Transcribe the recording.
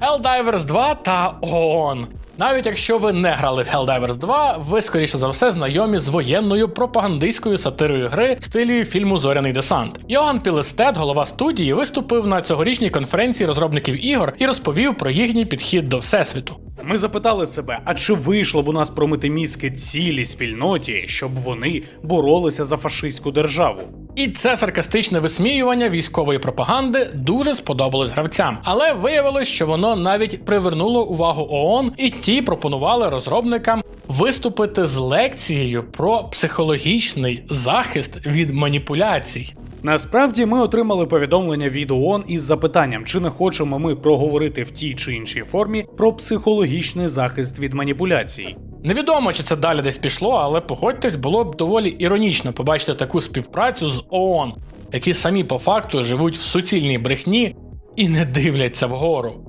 Helldivers 2 та ООН. Навіть якщо ви не грали в Helldivers 2, ви скоріше за все знайомі з воєнною пропагандистською сатирою гри в стилі фільму Зоряний десант. Йоган Пілестед, голова студії, виступив на цьогорічній конференції розробників ігор і розповів про їхній підхід до всесвіту. Ми запитали себе, а чи вийшло б у нас промити мізки цілій спільноті, щоб вони боролися за фашистську державу? І це саркастичне висміювання військової пропаганди дуже сподобалось гравцям, але виявилось, що воно навіть привернуло увагу ООН, і ті пропонували розробникам виступити з лекцією про психологічний захист від маніпуляцій. Насправді ми отримали повідомлення від ООН із запитанням, чи не хочемо ми проговорити в тій чи іншій формі про психологічний захист від маніпуляцій. Невідомо, чи це далі десь пішло, але погодьтесь, було б доволі іронічно побачити таку співпрацю з ООН, які самі по факту живуть в суцільній брехні і не дивляться вгору.